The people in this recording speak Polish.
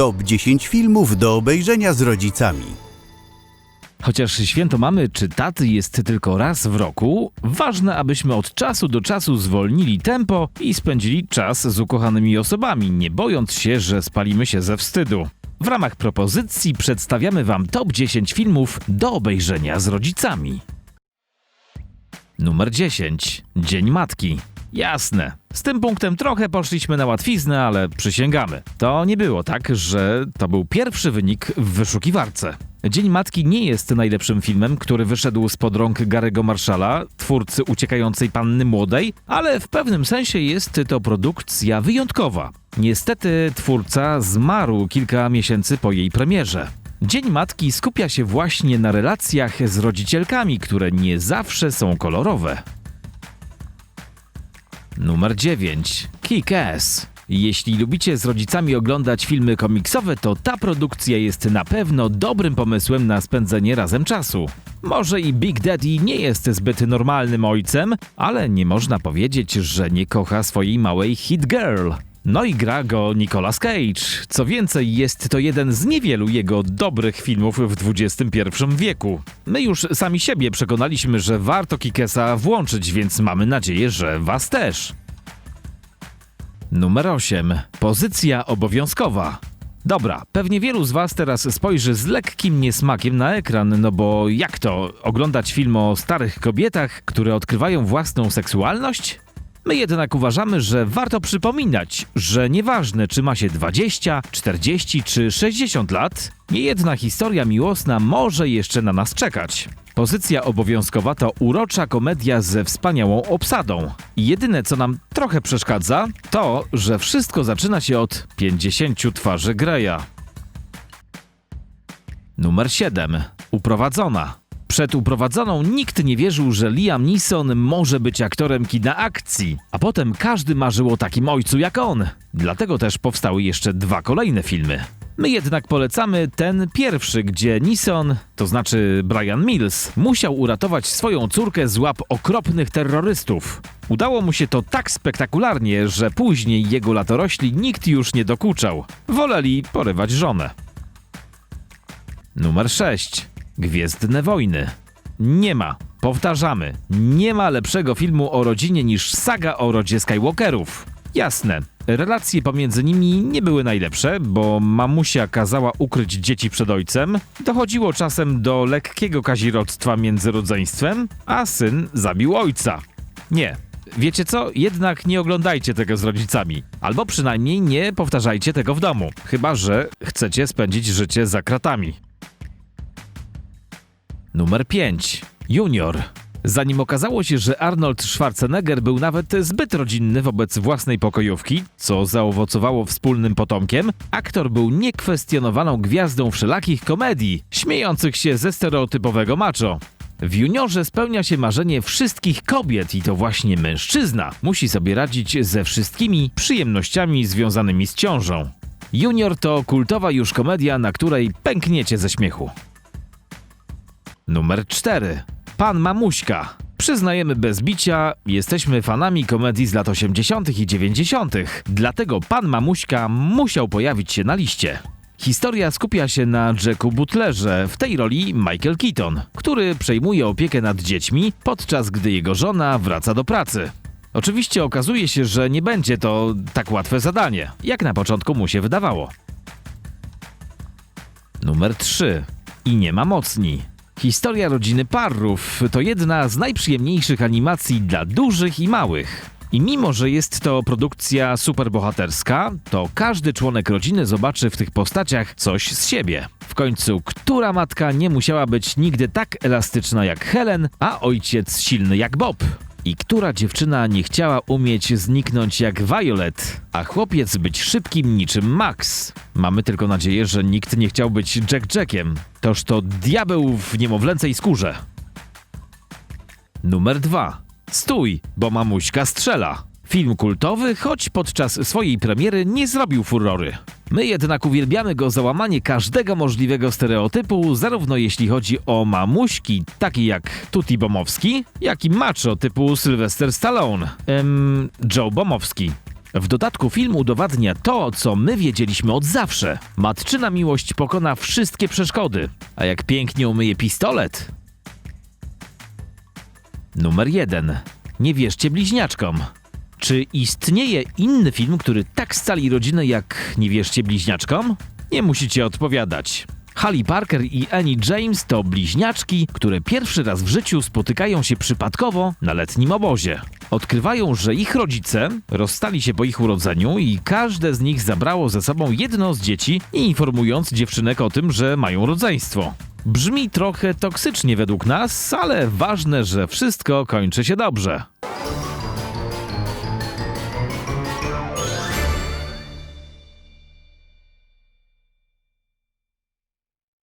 Top 10 filmów do obejrzenia z rodzicami. Chociaż święto mamy czy taty jest tylko raz w roku, ważne, abyśmy od czasu do czasu zwolnili tempo i spędzili czas z ukochanymi osobami, nie bojąc się, że spalimy się ze wstydu. W ramach propozycji przedstawiamy Wam top 10 filmów do obejrzenia z rodzicami. Numer 10. Dzień Matki. Jasne. Z tym punktem trochę poszliśmy na łatwiznę, ale przysięgamy. To nie było tak, że to był pierwszy wynik w wyszukiwarce. Dzień Matki nie jest najlepszym filmem, który wyszedł spod rąk Garego Marszala, twórcy Uciekającej Panny Młodej, ale w pewnym sensie jest to produkcja wyjątkowa. Niestety twórca zmarł kilka miesięcy po jej premierze. Dzień Matki skupia się właśnie na relacjach z rodzicielkami, które nie zawsze są kolorowe. Numer 9. Kick-Ass. Jeśli lubicie z rodzicami oglądać filmy komiksowe, to ta produkcja jest na pewno dobrym pomysłem na spędzenie razem czasu. Może i Big Daddy nie jest zbyt normalnym ojcem, ale nie można powiedzieć, że nie kocha swojej małej hit girl. No i gra go Nicolas Cage. Co więcej, jest to jeden z niewielu jego dobrych filmów w XXI wieku. My już sami siebie przekonaliśmy, że warto Kikesa włączyć, więc mamy nadzieję, że was też. Numer 8. Pozycja obowiązkowa. Dobra, pewnie wielu z Was teraz spojrzy z lekkim niesmakiem na ekran, no bo jak to oglądać film o starych kobietach, które odkrywają własną seksualność? My jednak uważamy, że warto przypominać, że nieważne czy ma się 20, 40 czy 60 lat, niejedna historia miłosna może jeszcze na nas czekać. Pozycja obowiązkowa to urocza komedia ze wspaniałą obsadą. Jedyne co nam trochę przeszkadza, to, że wszystko zaczyna się od 50 twarzy Greya. Numer 7. Uprowadzona. Przed uprowadzoną nikt nie wierzył, że Liam Neeson może być aktorem kina akcji, a potem każdy marzył o takim ojcu jak on. Dlatego też powstały jeszcze dwa kolejne filmy. My jednak polecamy ten pierwszy, gdzie Neeson, to znaczy Brian Mills, musiał uratować swoją córkę z łap okropnych terrorystów. Udało mu się to tak spektakularnie, że później jego latorośli nikt już nie dokuczał. Woleli porywać żonę. Numer 6. Gwiezdne Wojny. Nie ma. Powtarzamy. Nie ma lepszego filmu o rodzinie niż saga o rodzie Skywalkerów. Jasne. Relacje pomiędzy nimi nie były najlepsze, bo mamusia kazała ukryć dzieci przed ojcem, dochodziło czasem do lekkiego kazirodztwa między rodzeństwem, a syn zabił ojca. Nie. Wiecie co? Jednak nie oglądajcie tego z rodzicami. Albo przynajmniej nie powtarzajcie tego w domu. Chyba, że chcecie spędzić życie za kratami. Numer 5. Junior. Zanim okazało się, że Arnold Schwarzenegger był nawet zbyt rodzinny wobec własnej pokojówki, co zaowocowało wspólnym potomkiem, aktor był niekwestionowaną gwiazdą wszelakich komedii, śmiejących się ze stereotypowego macho. W juniorze spełnia się marzenie wszystkich kobiet i to właśnie mężczyzna musi sobie radzić ze wszystkimi przyjemnościami związanymi z ciążą. Junior to kultowa już komedia, na której pękniecie ze śmiechu. Numer 4. Pan Mamuśka. Przyznajemy bez bicia, jesteśmy fanami komedii z lat 80. i 90., dlatego Pan Mamuśka musiał pojawić się na liście. Historia skupia się na Jacku Butlerze, w tej roli Michael Keaton, który przejmuje opiekę nad dziećmi, podczas gdy jego żona wraca do pracy. Oczywiście okazuje się, że nie będzie to tak łatwe zadanie, jak na początku mu się wydawało. Numer 3. I nie ma mocni. Historia rodziny Parrów to jedna z najprzyjemniejszych animacji dla dużych i małych. I mimo, że jest to produkcja superbohaterska, to każdy członek rodziny zobaczy w tych postaciach coś z siebie. W końcu, która matka nie musiała być nigdy tak elastyczna jak Helen, a ojciec silny jak Bob? I która dziewczyna nie chciała umieć zniknąć jak Violet, a chłopiec być szybkim niczym Max? Mamy tylko nadzieję, że nikt nie chciał być Jack Jackiem. Toż to diabeł w niemowlęcej skórze. Numer 2. Stój, bo mamuśka strzela. Film kultowy, choć podczas swojej premiery nie zrobił furory. My jednak uwielbiamy go za łamanie każdego możliwego stereotypu, zarówno jeśli chodzi o mamuśki, takie jak Tutti Bomowski, jak i macho typu Sylvester Stallone, em, Joe Bomowski. W dodatku film udowadnia to, co my wiedzieliśmy od zawsze. Matczyna miłość pokona wszystkie przeszkody. A jak pięknie umyje pistolet. Numer 1. Nie wierzcie bliźniaczkom. Czy istnieje inny film, który tak scali rodzinę jak Nie wierzcie bliźniaczkom? Nie musicie odpowiadać. Hallie Parker i Annie James to bliźniaczki, które pierwszy raz w życiu spotykają się przypadkowo na letnim obozie. Odkrywają, że ich rodzice rozstali się po ich urodzeniu i każde z nich zabrało ze sobą jedno z dzieci, informując dziewczynek o tym, że mają rodzeństwo. Brzmi trochę toksycznie według nas, ale ważne, że wszystko kończy się dobrze.